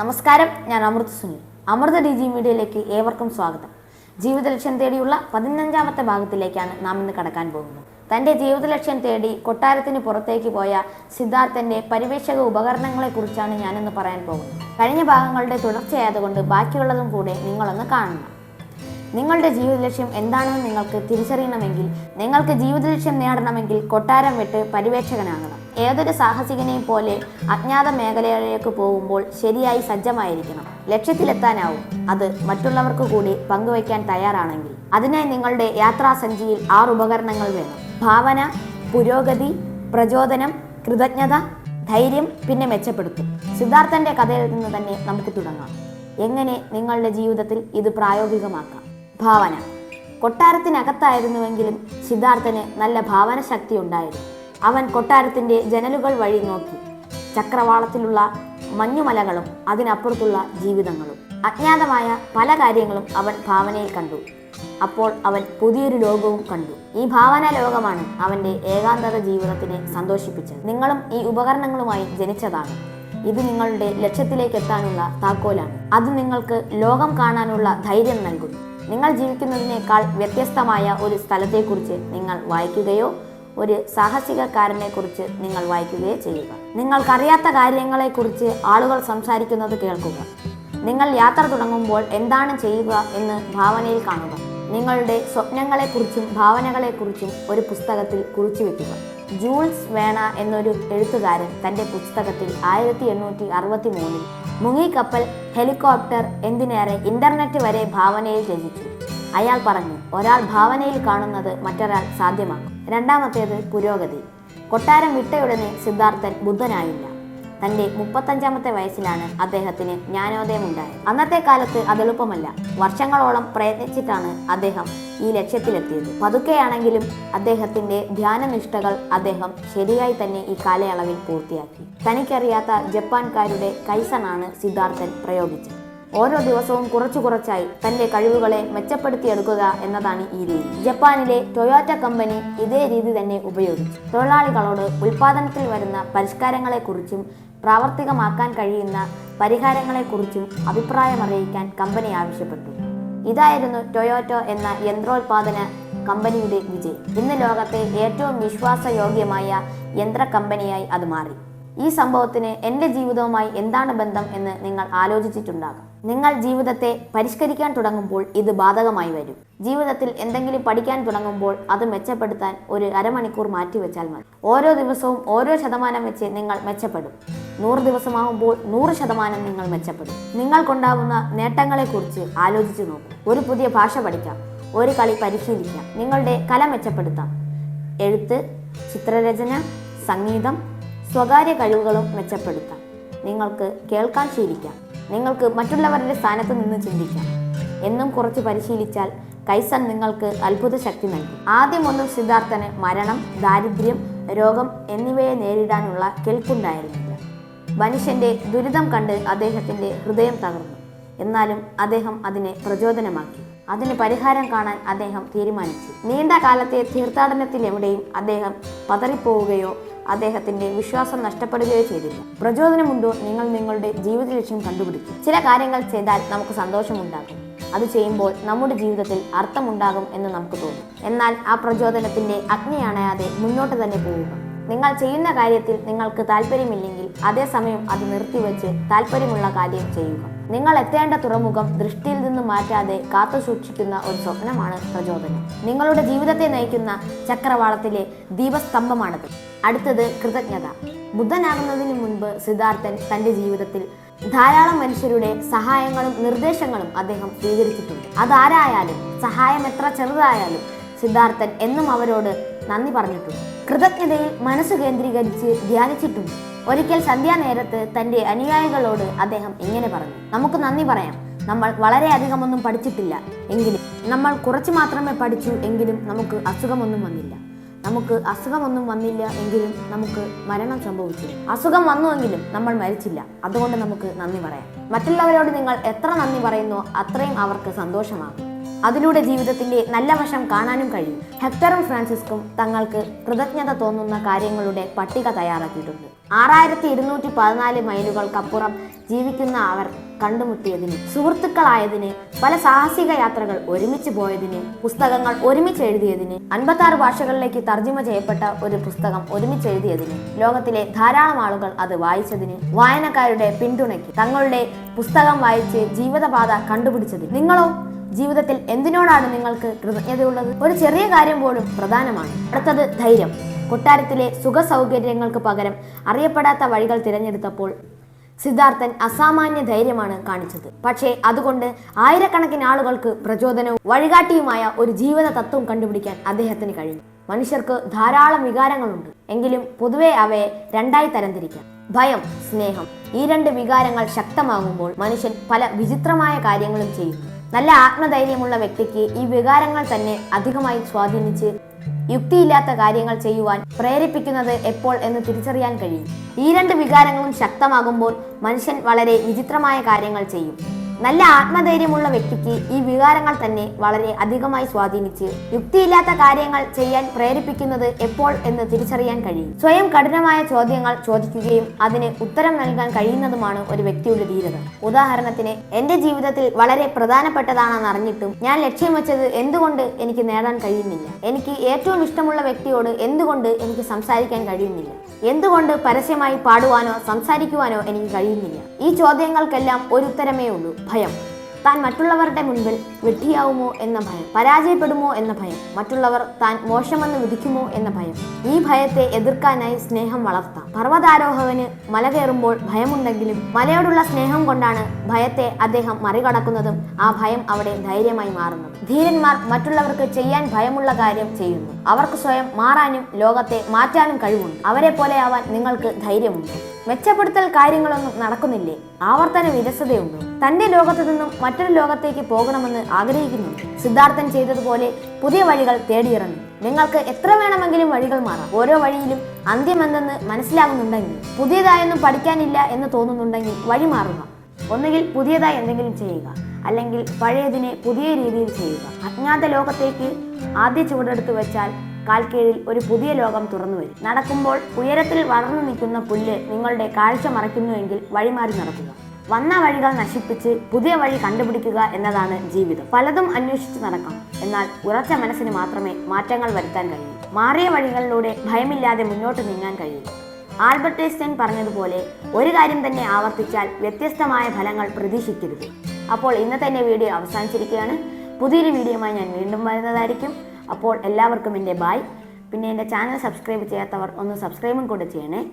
നമസ്കാരം ഞാൻ Amrit Sunil Amrita D G മീഡിയയിലേക്ക് ഏവർക്കും സ്വാഗതം. ജീവിത ലക്ഷ്യം തേടിയുള്ള പതിനഞ്ചാമത്തെ ഭാഗത്തിലേക്കാണ് നാം ഇന്ന് കടക്കാൻ പോകുന്നത്. തന്റെ ജീവിത ലക്ഷ്യം തേടി കൊട്ടാരത്തിന് പുറത്തേക്ക് പോയ സിദ്ധാർത്ഥന്റെ പരിവേഷക ഉപകരണങ്ങളെ കുറിച്ചാണ് ഞാനിന്ന് പറയാൻ പോകുന്നത്. കഴിഞ്ഞ ഭാഗങ്ങളുടെ തുടർച്ചയായതുകൊണ്ട് ബാക്കിയുള്ളതും കൂടെ നിങ്ങളൊന്ന് കാണണം. നിങ്ങളുടെ ജീവിത ലക്ഷ്യം എന്താണെന്ന് നിങ്ങൾക്ക് തിരിച്ചറിയണമെങ്കിൽ നിങ്ങൾക്ക് ജീവിത ലക്ഷ്യം നേടണമെങ്കിൽ കൊട്ടാരം വിട്ട് പരിവേക്ഷകനാകണം ഏതൊരു സാഹസികനെയും പോലെ അജ്ഞാത മേഖലയിലേക്ക് പോകുമ്പോൾ ശരിയായി സജ്ജമായിരിക്കണം. ലക്ഷ്യത്തിലെത്താനാവും. അത് മറ്റുള്ളവർക്ക് കൂടി പങ്കുവയ്ക്കാൻ തയ്യാറാണെങ്കിൽ. അതിനായി നിങ്ങളുടെ യാത്രാസഞ്ചിയിൽ ആറ് ഉപകരണങ്ങൾ വേണം. ഭാവന പുരോഗതി പ്രചോദനം കൃതജ്ഞത ധൈര്യം പിന്നെ മെച്ചപ്പെടുത്തും. സിദ്ധാർത്ഥന്റെ കഥയിൽ നിന്ന് തന്നെ നമുക്ക് തുടങ്ങാം. എങ്ങനെ നിങ്ങളുടെ ജീവിതത്തിൽ ഇത് പ്രായോഗികമാക്കാം? ഭാവന. കൊട്ടാരത്തിനകത്തായിരുന്നുവെങ്കിലും സിദ്ധാർത്ഥന് നല്ല ഭാവന ശക്തി ഉണ്ടായിരുന്നു. അവൻ കൊട്ടാരത്തിന്റെ ജനലുകൾ വഴി നോക്കി. ചക്രവാളത്തിലുള്ള മഞ്ഞുമലകളും അതിനപ്പുറത്തുള്ള ജീവിതങ്ങളും. അജ്ഞാതമായ പല കാര്യങ്ങളും അവൻ ഭാവനയിൽ കണ്ടു. അപ്പോൾ അവൻ പുതിയൊരു ലോകവും കണ്ടു. ഈ ഭാവന ലോകമാണ് അവന്റെ ഏകാന്തത ജീവിതത്തിനെ സന്തോഷിപ്പിച്ചത്. നിങ്ങളും ഈ ഉപകരണങ്ങളുമായി ജനിച്ചതാണ്. ഇത് നിങ്ങളുടെ ലക്ഷ്യത്തിലേക്ക് എത്താനുള്ള താക്കോലാണ്. അത് നിങ്ങൾക്ക് ലോകം കാണാനുള്ള ധൈര്യം നൽകുന്നു. നിങ്ങൾ ജീവിക്കുന്നതിനേക്കാൾ വ്യത്യസ്തമായ ഒരു സ്ഥലത്തെക്കുറിച്ച് നിങ്ങൾ വായിക്കുകയോ ഒരു സാഹസികക്കാരനെ കുറിച്ച് നിങ്ങൾ വായിക്കുകയോ ചെയ്യുക. നിങ്ങൾക്കറിയാത്ത കാര്യങ്ങളെക്കുറിച്ച് ആളുകൾ സംസാരിക്കുന്നത് കേൾക്കുക. നിങ്ങൾ യാത്ര തുടങ്ങുമ്പോൾ എന്താണ് ചെയ്യുക എന്ന് ഭാവനയിൽ കാണുക. നിങ്ങളുടെ സ്വപ്നങ്ങളെക്കുറിച്ചും ഭാവനകളെക്കുറിച്ചും ഒരു പുസ്തകത്തിൽ കുറിച്ചു വെക്കുക. ജൂൾസ് വേണ എന്നൊരു എഴുത്തുകാരൻ തന്റെ പുസ്തകത്തിൽ ആയിരത്തി എണ്ണൂറ്റി അറുപത്തി മൂന്നിൽ മുങ്ങിക്കപ്പൽ ഹെലികോപ്റ്റർ എന്തിനേറെ ഇന്റർനെറ്റ് വരെ ഭാവനയിൽ രചിച്ചു. അയാൾ പറഞ്ഞു ഒരാൾ ഭാവനയിൽ കാണുന്നത് മറ്റൊരാൾ സാധ്യമാക്കും. രണ്ടാമത്തേത് പുരോഗതി. കൊട്ടാരം വിട്ടയുടനെ സിദ്ധാർത്ഥൻ ബുദ്ധനായില്ല. തന്റെ മുപ്പത്തഞ്ചാമത്തെ വയസ്സിലാണ് അദ്ദേഹത്തിന് ജ്ഞാനോദയമുണ്ടായത്. അന്നത്തെ കാലത്ത് അതെളുപ്പമല്ല. വർഷങ്ങളോളം പ്രയത്നിച്ചിട്ടാണ് അദ്ദേഹം ഈ ലക്ഷ്യത്തിലെത്തിയത്. പതുക്കെയാണെങ്കിലും അദ്ദേഹത്തിന്റെ ധ്യാനനിഷ്ഠകൾ അദ്ദേഹം ശരിയായി തന്നെ ഈ കാലയളവിൽ പൂർത്തിയാക്കി. തനിക്കറിയാത്ത ജപ്പാൻകാരുടെ കൈസണാണ് സിദ്ധാർത്ഥൻ പ്രയോഗിച്ചത്. ഓരോ ദിവസവും കുറച്ചു കുറച്ചായി തന്റെ കഴിവുകളെ മെച്ചപ്പെടുത്തിയെടുക്കുക എന്നതാണ് ഈ രീതി. ജപ്പാനിലെ ടൊയോറ്റ കമ്പനി ഇതേ രീതി തന്നെ ഉപയോഗിച്ചു. തൊഴിലാളികളോട് ഉൽപാദനത്തിൽ വരുന്ന പരിഷ്കാരങ്ങളെക്കുറിച്ചും പ്രാവർത്തികമാക്കാൻ കഴിയുന്ന പരിഹാരങ്ങളെക്കുറിച്ച് അഭിപ്രായം അറിയിക്കാൻ കമ്പനി ആവശ്യപ്പെട്ടു. ഇതായിരുന്നു ടൊയോറ്റോ എന്ന യന്ത്രോൽപാദന കമ്പനിയുടെ വിജയം. ഇന്ന് ലോകത്തെ ഏറ്റവും വിശ്വാസയോഗ്യമായ യന്ത്ര കമ്പനിയായി അത് മാറി. ഈ സംഭവത്തിന് എന്റെ ജീവിതവുമായി എന്താണ് ബന്ധം എന്ന് നിങ്ങൾ ആലോചിച്ചിട്ടുണ്ടാകാം. നിങ്ങൾ ജീവിതത്തെ പരിഷ്കരിക്കാൻ തുടങ്ങുമ്പോൾ ഇത് ബാധകമായി വരും. ജീവിതത്തിൽ എന്തെങ്കിലും പഠിക്കാൻ തുടങ്ങുമ്പോൾ അത് മെച്ചപ്പെടുത്താൻ ഒരു അരമണിക്കൂർ മാറ്റിവെച്ചാൽ മതി. ഓരോ ദിവസവും ഓരോ ശതമാനം വെച്ച് നിങ്ങൾ മെച്ചപ്പെടും. നൂറ് ദിവസമാകുമ്പോൾ നൂറ് ശതമാനം നിങ്ങൾ മെച്ചപ്പെടും. നിങ്ങൾക്കുണ്ടാവുന്ന നേട്ടങ്ങളെക്കുറിച്ച് ആലോചിച്ചു നോക്കൂ. ഒരു പുതിയ ഭാഷ പഠിക്കാം. ഒരു കളി പരിശീലിക്കാം. നിങ്ങളുടെ കല മെച്ചപ്പെടുത്താം. എഴുത്ത് ചിത്രരചന സംഗീതം സ്വകാര്യ കഴിവുകളും മെച്ചപ്പെടുത്താം. നിങ്ങൾക്ക് കേൾക്കാൻ ശീലിക്കാം. നിങ്ങൾക്ക് മറ്റുള്ളവരുടെ സ്ഥാനത്ത് നിന്ന് ചിന്തിക്കാം. എന്നും കുറച്ച് പരിശീലിച്ചാൽ കൈസൻ നിങ്ങൾക്ക് അത്ഭുത ശക്തി നൽകും ആദ്യമൊന്നും സിദ്ധാർത്ഥന് മരണം ദാരിദ്ര്യം രോഗം എന്നിവയെ നേരിടാനുള്ള കെൽപ്പുണ്ടായിരുന്നില്ല മനുഷ്യന്റെ ദുരിതം കണ്ട് അദ്ദേഹത്തിന്റെ ഹൃദയം തകർന്നു. എന്നാലും അദ്ദേഹം അതിനെ പ്രചോദനമാക്കി. അതിന് പരിഹാരം കാണാൻ അദ്ദേഹം തീരുമാനിച്ചു. നീണ്ട കാലത്തെ തീർത്ഥാടനത്തിലെവിടെയും അദ്ദേഹം പതറിപ്പോവുകയോ അദ്ദേഹത്തിന്റെ വിശ്വാസം നഷ്ടപ്പെടുകയോ ചെയ്തില്ല. പ്രചോദനമുണ്ടോ നിങ്ങൾ നിങ്ങളുടെ ജീവിത ലക്ഷ്യം കണ്ടുപിടിക്കും. ചില കാര്യങ്ങൾ ചെയ്താൽ നമുക്ക് സന്തോഷമുണ്ടാകും. അത് ചെയ്യുമ്പോൾ നമ്മുടെ ജീവിതത്തിൽ അർത്ഥമുണ്ടാകും എന്ന് നമുക്ക് തോന്നും. എന്നാൽ ആ പ്രചോദനത്തിന്റെ അഗ്നി അണയാതെ മുന്നോട്ട് തന്നെ പോവുക നിങ്ങൾ ചെയ്യുന്ന കാര്യത്തിൽ നിങ്ങൾക്ക് താല്പര്യമില്ലെങ്കിൽ അതേസമയം അത് നിർത്തിവെച്ച് താല്പര്യമുള്ള കാര്യം ചെയ്യുക. നിങ്ങൾ എത്തേണ്ട തുറമുഖം ദൃഷ്ടിയിൽ നിന്ന് മാറ്റാതെ കാത്തു സൂക്ഷിക്കുന്ന ഒരു സ്വപ്നമാണ് പ്രചോദനം. നിങ്ങളുടെ ജീവിതത്തെ നയിക്കുന്ന ചക്രവാളത്തിലെ ദീപസ്തംഭമാണത്. അടുത്തത് കൃതജ്ഞത. ബുദ്ധനാകുന്നതിന് മുൻപ് സിദ്ധാർത്ഥൻ തന്റെ ജീവിതത്തിൽ ധാരാളം മനുഷ്യരുടെ സഹായങ്ങളും നിർദ്ദേശങ്ങളും അദ്ദേഹം സ്വീകരിച്ചിട്ടുണ്ട്. അതാരായാലും സഹായം എത്ര ചെറുതായാലും സിദ്ധാർത്ഥൻ എന്നും അവരോട് നന്ദി പറഞ്ഞിട്ടുണ്ട്. കൃതജ്ഞതയിൽ മനസ്സ് കേന്ദ്രീകരിച്ച് ധ്യാനിച്ചിട്ടുണ്ട്. ഒരിക്കൽ സന്ധ്യാനേരത്ത് തന്റെ അനുയായികളോട് അദ്ദേഹം ഇങ്ങനെ പറഞ്ഞു. നമുക്ക് നന്ദി പറയാം. നമ്മൾ വളരെയധികമൊന്നും പഠിച്ചിട്ടില്ല. എങ്കിലും നമ്മൾ കുറച്ച് മാത്രമേ പഠിച്ചു എങ്കിലും നമുക്ക് അസുഖമൊന്നും വന്നില്ല. നമുക്ക് അസുഖമൊന്നും വന്നില്ല എങ്കിലും നമുക്ക് മരണം സംഭവിച്ചു. അസുഖം വന്നുവെങ്കിലും നമ്മൾ മരിച്ചില്ല. അതുകൊണ്ട് നമുക്ക് നന്ദി പറയാം. മറ്റുള്ളവരോട് നിങ്ങൾ എത്ര നന്ദി പറയുന്നോ അത്രയും അവർക്ക് സന്തോഷമാകും. അതിലൂടെ ജീവിതത്തിന്റെ നല്ല വശം കാണാനും കഴിയും. ഹെക്ടറും ഫ്രാൻസിസ്കും തങ്ങൾക്ക് കൃതജ്ഞത തോന്നുന്ന കാര്യങ്ങളുടെ പട്ടിക തയ്യാറാക്കിയിട്ടുണ്ട്. ആറായിരത്തി ഇരുന്നൂറ്റി പതിനാല് മൈലുകൾക്കപ്പുറം ജീവിക്കുന്ന അവർ കണ്ടുമുട്ടിയതിന് സുഹൃത്തുക്കളായതിന് പല സാഹസിക യാത്രകൾ ഒരുമിച്ച് പോയതിന് പുസ്തകങ്ങൾ ഒരുമിച്ച് എഴുതിയതിന് അൻപത്തി ആറ് ഭാഷകളിലേക്ക് തർജിമ ചെയ്യപ്പെട്ട ഒരു പുസ്തകം ഒരുമിച്ച് എഴുതിയതിന് ലോകത്തിലെ ധാരാളം ആളുകൾ അത് വായിച്ചതിന് വായനക്കാരുടെ പിന്തുണയ്ക്ക് തങ്ങളുടെ പുസ്തകം വായിച്ച് ജീവിതപാത കണ്ടുപിടിച്ചതിന്. നിങ്ങളോ ജീവിതത്തിൽ എന്തിനോടാണ് നിങ്ങൾക്ക് കൃതജ്ഞതയുള്ളത്? ഒരു ചെറിയ കാര്യം പോലും പ്രധാനമാണ്. അടുത്തത് ധൈര്യം. കൊട്ടാരത്തിലെ സുഖ സൗകര്യങ്ങൾക്ക് പകരം അറിയപ്പെടാത്ത വഴികൾ തിരഞ്ഞെടുത്തപ്പോൾ സിദ്ധാർത്ഥൻ അസാമാന്യ ധൈര്യമാണ് കാണിച്ചത്. പക്ഷേ അതുകൊണ്ട് ആയിരക്കണക്കിന് ആളുകൾക്ക് പ്രചോദനവും വഴികാട്ടിയുമായ ഒരു ജീവിത തത്വം കണ്ടുപിടിക്കാൻ അദ്ദേഹത്തിന് കഴിഞ്ഞു. മനുഷ്യർക്ക് ധാരാളം വികാരങ്ങളുണ്ട്. എങ്കിലും പൊതുവെ അവയെ രണ്ടായി തരംതിരിക്കാം. ഭയം സ്നേഹം ഈ രണ്ട് വികാരങ്ങൾ ശക്തമാകുമ്പോൾ മനുഷ്യൻ പല വിചിത്രമായ കാര്യങ്ങളും ചെയ്യുന്നു. നല്ല ആത്മധൈര്യമുള്ള വ്യക്തിക്ക് ഈ വികാരങ്ങൾ തന്നെ അധികമായി സ്വാധീനിച്ച് യുക്തിയില്ലാത്ത കാര്യങ്ങൾ ചെയ്യുവാൻ പ്രേരിപ്പിക്കുന്നത് എപ്പോൾ എന്ന് തിരിച്ചറിയാൻ കഴിയും. ഈ രണ്ട് വികാരങ്ങളും ശക്തമാകുമ്പോൾ മനുഷ്യൻ വളരെ വിചിത്രമായ കാര്യങ്ങൾ ചെയ്യും. നല്ല ആത്മധൈര്യമുള്ള വ്യക്തിക്ക് ഈ വികാരങ്ങൾ തന്നെ വളരെ അധികമായി സ്വാധീനിച്ച് യുക്തിയില്ലാത്ത കാര്യങ്ങൾ ചെയ്യാൻ പ്രേരിപ്പിക്കുന്നത് എപ്പോൾ എന്ന് തിരിച്ചറിയാൻ കഴിയും. സ്വയം കഠിനമായ ചോദ്യങ്ങൾ ചോദിക്കുകയും അതിന് ഉത്തരം നൽകാൻ കഴിയുന്നതുമാണ് ഒരു വ്യക്തിയുടെ ധീരത. ഉദാഹരണത്തിന് എന്റെ ജീവിതത്തിൽ വളരെ പ്രധാനപ്പെട്ടതാണെന്ന് അറിഞ്ഞിട്ടും ഞാൻ ലക്ഷ്യം വെച്ചത് എന്തുകൊണ്ട് എനിക്ക് നേടാൻ കഴിയുന്നില്ല? എനിക്ക് ഏറ്റവും ഇഷ്ടമുള്ള വ്യക്തിയോട് എന്തുകൊണ്ട് എനിക്ക് സംസാരിക്കാൻ കഴിയുന്നില്ല? എന്തുകൊണ്ട് പരസ്യമായി പാടുവാനോ സംസാരിക്കുവാനോ എനിക്ക് കഴിയുന്നില്ല? ഈ ചോദ്യങ്ങൾക്കെല്ലാം ഒരു ഉത്തരമേ ഉള്ളൂ. ഭയം. താൻ മറ്റുള്ളവരുടെ മുൻപിൽ വെട്ടിയാവുമോ എന്ന ഭയം. പരാജയപ്പെടുമോ എന്ന ഭയം. മറ്റുള്ളവർ താൻ മോശമെന്ന് വിധിക്കുമോ എന്ന ഭയം. ഈ ഭയത്തെ എതിർക്കാനായി സ്നേഹം വളർത്താം. പർവതാരോഹകന് മല കയറുമ്പോൾ ഭയമുണ്ടെങ്കിലും മലയോടുള്ള സ്നേഹം കൊണ്ടാണ് ഭയത്തെ അദ്ദേഹം മറികടക്കുന്നതും ആ ഭയം അവിടെ ധൈര്യമായി മാറുന്നത്. ധീരന്മാർ മറ്റുള്ളവർക്ക് ചെയ്യാൻ ഭയമുള്ള കാര്യം ചെയ്യുന്നു. അവർക്ക് സ്വയം മാറാനും ലോകത്തെ മാറ്റാനും കഴിവുണ്ട്. അവരെ പോലെയാവാൻ നിങ്ങൾക്ക് ധൈര്യമുണ്ട്. മെച്ചപ്പെടുത്തൽ കാര്യങ്ങളൊന്നും നടക്കുന്നില്ലേ? ആവർത്തന വിരസതയുണ്ടോ? തന്റെ ലോകത്തു നിന്നും മറ്റൊരു ലോകത്തേക്ക് പോകണമെന്ന് ആഗ്രഹിക്കുന്നു. സിദ്ധാർത്ഥൻ ചെയ്തതുപോലെ പുതിയ വഴികൾ തേടിയിറങ്ങി. നിങ്ങൾക്ക് എത്ര വേണമെങ്കിലും വഴികൾ മാറാം. ഓരോ വഴിയിലും അന്ത്യമെന്തെന്ന് മനസ്സിലാകുന്നുണ്ടെങ്കിൽ പുതിയതായൊന്നും പഠിക്കാനില്ല എന്ന് തോന്നുന്നുണ്ടെങ്കിൽ വഴി മാറുക. ഒന്നുകിൽ പുതിയതായി എന്തെങ്കിലും ചെയ്യുക അല്ലെങ്കിൽ പഴയതിനെ പുതിയ രീതിയിൽ ചെയ്യുക. അജ്ഞാത ലോകത്തേക്ക് ആദ്യ ചുവടെടുത്ത് വെച്ചാൽ കാൽക്കീഴിൽ ഒരു പുതിയ ലോകം തുറന്നു വരും. നടക്കുമ്പോൾ ഉയരത്തിൽ വളർന്നു നിൽക്കുന്ന പുല്ല് നിങ്ങളുടെ കാഴ്ച മറയ്ക്കുന്നുവെങ്കിൽ വഴിമാറി നടക്കുക. വന്ന വഴികൾ നശിപ്പിച്ച് പുതിയ വഴി കണ്ടുപിടിക്കുക എന്നതാണ് ജീവിതം. പലതും അന്വേഷിച്ച് നടക്കാം. എന്നാൽ ഉറച്ച മനസ്സിന് മാത്രമേ മാറ്റങ്ങൾ വരുത്താൻ കഴിയൂ. മാറിയ വഴികളിലൂടെ ഭയമില്ലാതെ മുന്നോട്ട് നീങ്ങാൻ കഴിയും. ആൽബർട്ട് ഐൻസ്റ്റൈൻ പറഞ്ഞതുപോലെ ഒരു കാര്യം തന്നെ ആവർത്തിച്ചാൽ വ്യത്യസ്തമായ ഫലങ്ങൾ പ്രതീക്ഷിക്കരുത്. അപ്പോൾ ഇന്നത്തെ എന്റെ വീഡിയോ അവസാനിച്ചിരിക്കുകയാണ്. പുതിയൊരു വീഡിയോയുമായി ഞാൻ വീണ്ടും വരുന്നതായിരിക്കും. അപ്പോൾ എല്ലാവർക്കും എന്റെ ബായ് പിന്നെ എന്റെ ചാനൽ സബ്സ്ക്രൈബ് ചെയ്യാത്തവർ ഒന്ന് സബ്സ്ക്രൈബും കൂടെ ചെയ്യണേ.